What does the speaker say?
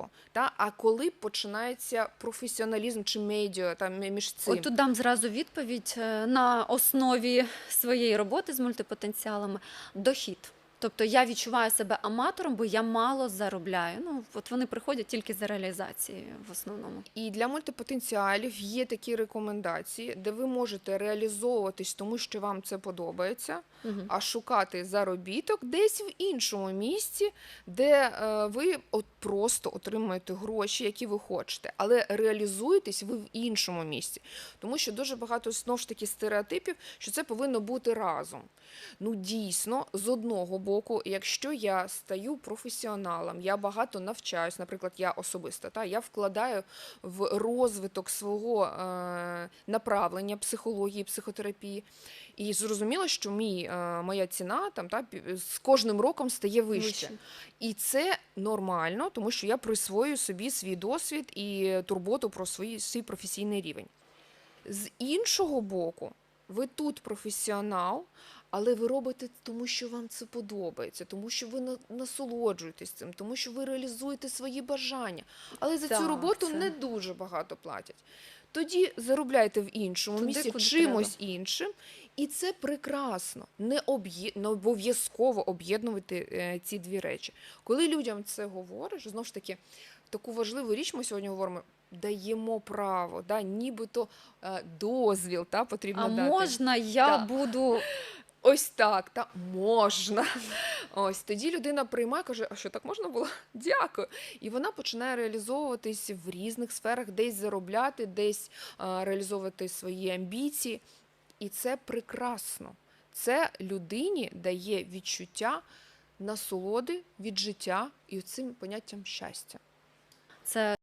важливо. Та? А коли починається професіоналізм чи медіа там між цим? От тут дам зразу відповідь е, на основі своєї роботи з мультипотенціалами дохід. Тобто я відчуваю себе аматором, бо я мало заробляю. Ну от вони приходять тільки за реалізацією в основному. І для мультипотенціалів є такі рекомендації, де ви можете реалізовуватись, тому що вам це подобається, Мгм. а шукати заробіток десь в іншому місці, де е, ви от просто отримуєте гроші, які ви хочете, але реалізуєтесь ви в іншому місці. Тому що дуже багато знову ж таки стереотипів, що це повинно бути разом. Ну, дійсно, з одного боку, якщо я стаю професіоналом, я багато навчаюсь, наприклад, я особисто, та, я вкладаю в розвиток свого е, направлення психології, психотерапії. І зрозуміло, що мій, е, моя ціна там, та, з кожним роком стає вище. Вище. І це нормально, тому що я присвоюю собі свій досвід і турботу про свій, свій професійний рівень. З іншого боку, ви тут професіонал, але ви робите тому, що вам це подобається, тому що ви насолоджуєтесь цим, тому що ви реалізуєте свої бажання. Але за цю роботу це- не дуже багато платять. Тоді заробляйте в іншому Туди, місці чимось іншим, і це прекрасно. Не, обов'язково об'єднувати е, ці дві речі. Коли людям це говориш, знову ж таки, таку важливу річ ми сьогодні говоримо. Даємо право, да, нібито е, дозвіл та, потрібно А дати. можна я Так. буду Ось так, та можна. Ось тоді людина приймає, каже, а що так можна було? Дякую. І вона починає реалізовуватись в різних сферах, десь заробляти, десь реалізовувати свої амбіції. І це прекрасно. Це людині дає відчуття насолоди від життя і цим поняттям щастя. це